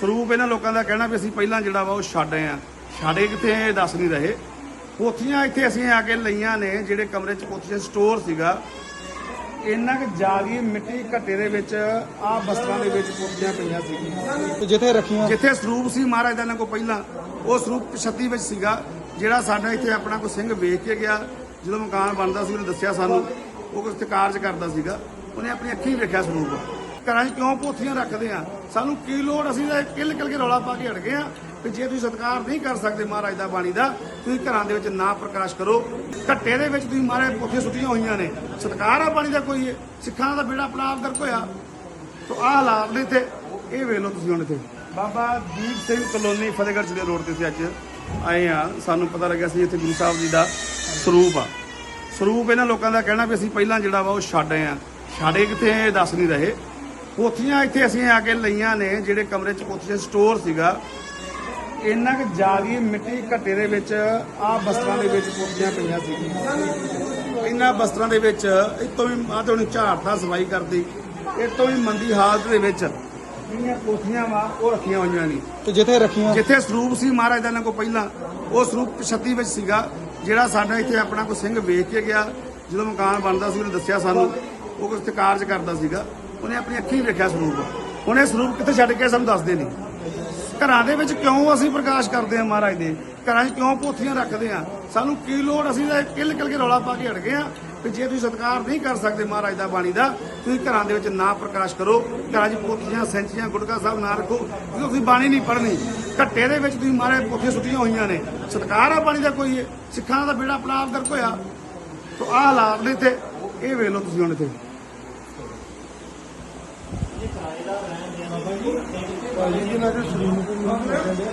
ਸਰੂਪ ਇਹਨਾਂ ਲੋਕਾਂ ਦਾ ਕਹਿਣਾ ਵੀ ਅਸੀਂ ਪਹਿਲਾਂ ਜਿਹੜਾ ਵਾ ਉਹ ਛੱਡ ਆਏ ਆ। ਛਾੜੇ ਕਿੱਥੇ ਇਹ ਦੱਸ ਨਹੀਂ ਰਹੇ। ਪੋਥੀਆਂ ਇੱਥੇ ਅਸੀਂ ਆ ਕੇ ਲਈਆਂ ਨੇ ਜਿਹੜੇ ਕਮਰੇ 'ਚ ਪੋਥੀਆਂ ਸਟੋਰ ਸੀਗਾ। ਇੰਨਾ ਕਿ ਜਾਲੀ ਮਿੱਟੀ ਘੱਟੇ ਦੇ ਵਿੱਚ ਆ ਬਸਤਾਂ ਦੇ ਵਿੱਚ ਪੋਥੀਆਂ ਪਈਆਂ ਤੇ ਜਿੱਥੇ ਰੱਖੀਆਂ? ਜਿੱਥੇ ਸਰੂਪ ਸੀ ਮਹਾਰਾਜ ਦਾ ਇਹਨਾਂ ਕੋਲ ਪਹਿਲਾਂ ਉਹ ਸਰੂਪ 36 ਵਿੱਚ ਸੀਗਾ ਜਿਹੜਾ ਸਾਡਾ ਇੱਥੇ ਆਪਣਾ ਕੋਈ ਸਿੰਘ ਵੇਖ ਕੇ ਗਿਆ। ਜਦੋਂ ਮਕਾਨ ਬਣਦਾ ਸੀ ਉਹਨੇ ਦੱਸਿਆ ਸਾਨੂੰ ਉਹ ਕੁਝ ਕਾਰਜ ਕਰਦਾ ਸੀਗਾ। ਉਹਨੇ ਆਪਣੀ ਅੱਖੀਂ ਵੇਖਿਆ ਸਰੂਪ। ਘਰਾਂ 'ਚ ਕਿਉਂ ਪੋਥੀਆਂ ਰੱਖਦੇ ਆ? ਸਾਨੂੰ ਕੀ ਲੋੜ? ਅਸੀਂ ਤਾਂ ਕਿੱਲ ਕਿਲ ਕੇ ਰੌਲਾ ਪਾ ਕੇ ਹਟ ਗਏ ਆ। ਕਿ ਜੇ ਤੁਸੀਂ ਸਤਿਕਾਰ ਨਹੀਂ ਕਰ ਸਕਦੇ ਮਹਾਰਾਜ ਦਾ ਬਾਣੀ ਦਾ, ਤੁਸੀਂ ਘਰਾਂ ਦੇ ਵਿੱਚ ਨਾ ਪ੍ਰਕਾਸ਼ ਕਰੋ। ਘੱਟੇ ਦੇ ਵਿੱਚ ਤੁਸੀਂ ਮਹਾਰਾਜ ਪੋਥੀਆਂ ਸੁੱਟੀਆਂ ਹੋਈਆਂ ਨੇ। ਸਤਿਕਾਰ ਆ ਬਾਣੀ ਦਾ ਕੋਈ? ਸਿੱਖਾਂ ਦਾ ਬੇੜਾ ਆਪਣਾ ਆਪ ਗਰਕ ਹੋਇਆ। ਤੋ ਆਹ ਹਾਲਾਤ ਨੇ ਇੱਥੇ। ਇਹ ਵੇਖ ਲਓ ਤੁਸੀਂ ਹੁਣ ਇੱਥੇ। ਬਾਬਾ ਦੀਪ ਸਿੰਘ ਕਲੋਨੀ, ਫਤਿਹਗੜ੍ਹ ਜ਼ਿਲ੍ਹੇ ਰੋਡ ਤੇ ਅਸੀਂ ਅੱਜ ਆਏ ਆ। ਸਾਨੂੰ ਪਤਾ ਲੱਗਿਆ ਸੀ ਇੱਥੇ ਗੁਰੂ ਸਾਹਿਬ ਜੀ ਦਾ ਸਰੂਪ ਆ। ਸਰੂਪ ਇਹਨਾਂ ਲੋਕਾਂ ਦਾ ਕਹਿਣਾ ਵੀ ਅਸੀਂ ਪਹਿਲਾਂ ਜਿਹੜਾ ਵਾ ਉਹ ਛੱਡ ਆਏ ਆ। ਛਾੜੇ ਕਿੱਥੇ ਇਹ ਦੱਸ ਨਹੀਂ ਰਹੇ। ਪੋਥੀਆਂ ਇੱਥੇ ਅਸੀਂ ਆ ਕੇ ਲਈਆਂ ਨੇ ਜਿਹੜੇ ਕਮਰੇ 'ਚ ਪੋਥੀਆਂ ਸਟੋਰ ਸੀਗਾ। ਇੰਨਾ ਕਿ ਜਾਲੀ ਮਿੱਟੀ ਘੱਟੇ ਦੇ ਵਿੱਚ ਆ ਬਸਤਾਂ ਦੇ ਵਿੱਚ ਪੋਥੀਆਂ ਪਈਆਂ ਸੀਗੀਆਂ ਇਹਨਾਂ ਬਸਤਰਾਂ ਦੇ ਵਿੱਚ ਇਹ ਤੋਂ ਵੀ ਆ ਤੇ ਹੁਣ ਝਾੜਦਾ ਸਫ਼ਾਈ ਕਰਦੀ। ਇਹ ਤੋਂ ਵੀ ਮੰਦੀ ਹਾਲਤ ਦੇ ਵਿੱਚ ਜਿਹੜੀਆਂ ਪੋਥੀਆਂ ਵਾ ਉਹ ਰੱਖੀਆਂ ਹੋਈਆਂ ਨੇ। ਤੇ ਜਿੱਥੇ ਰੱਖੀਆਂ? ਜਿੱਥੇ ਸਰੂਪ ਸੀ ਮਹਾਰਾਜ ਦਾ ਇਹਨਾਂ ਕੋਲ ਪਹਿਲਾਂ ਉਹ ਸਰੂਪ 36 ਵਿੱਚ ਸੀਗਾ ਜਿਹੜਾ ਸਾਡਾ ਇੱਥੇ ਆਪਣਾ ਕੋਈ ਸਿੰਘ ਵੇਖ ਕੇ ਗਿਆ। ਜਦੋਂ ਮਕਾਨ ਬਣਦਾ ਸੀ ਉਹਨੇ ਦੱਸਿਆ ਸਾਨੂੰ ਉਹ ਕੁਝ ਕਾਰਜ ਕਰਦਾ ਸੀਗਾ। ਉਹਨੇ ਆਪਣੀ ਅੱਖੀਂ ਵੇਖਿਆ ਸਰੂਪ। ਉਹਨੇ ਸਰੂਪ ਕਿੱਥੇ ਛੱਡ ਕੇ ਸਾਨੂੰ ਦੱਸਦੇ ਨਹੀਂ ਘਰਾਂ ਦੇ ਵਿੱਚ ਕਿਉਂ ਅਸੀਂ ਪ੍ਰਕਾਸ਼ ਕਰਦੇ ਹਾਂ ਮਹਾਰਾਜ ਦੇ? ਘਰਾਂ 'ਚ ਕਿਉਂ ਪੋਥੀਆਂ ਰੱਖਦੇ ਆ ਸਾਨੂੰ ਕੀ ਲੋੜ? ਅਸੀਂ ਤਾਂ ਕਿੱਲ ਕਿੱਲ ਕੇ ਰੌਲਾ ਪਾ ਕੇ ਹਟ ਗਏ ਆ ਕਿ ਜੇ ਤੁਸੀਂ ਸਤਿਕਾਰ ਨਹੀਂ ਕਰ ਸਕਦੇ ਮਹਾਰਾਜ ਦਾ ਬਾਣੀ ਦਾ, ਤੁਸੀਂ ਘਰਾਂ ਦੇ ਵਿੱਚ ਨਾ ਪ੍ਰਕਾਸ਼ ਕਰੋ। ਘਰਾਂ 'ਚ ਪੋਥੀਆਂ, ਸੈਂਚੀਆਂ, ਗੁਟਕਾ ਸਾਹਿਬ ਨਾ ਰੱਖੋ। ਕਿਉਂਕਿ ਤੁਸੀਂ ਬਾਣੀ ਨਹੀਂ ਪੜ੍ਹਨੀ। ਘੱਟੇ ਦੇ ਵਿੱਚ ਤੁਸੀਂ ਮਹਾਰਾਜ ਪੋਥੀਆਂ ਸੁੱਟੀਆਂ ਹੋਈਆਂ ਨੇ। ਸਤਿਕਾਰ ਆ ਬਾਣੀ ਦਾ ਕੋਈ? ਸਿੱਖਾਂ ਦਾ ਬੇੜਾ ਆਪਣਾ ਆਪ ਗਰਕ ਹੋਇਆ। ਤੋ ਆਹ ਹਾਲਾਤ ਨੇ ਤੇ ਇਹ ਵੇਖ ਲਓ ਤੁਸੀਂ ਹੁਣ ਇੱਥੇ। Yedi nerede?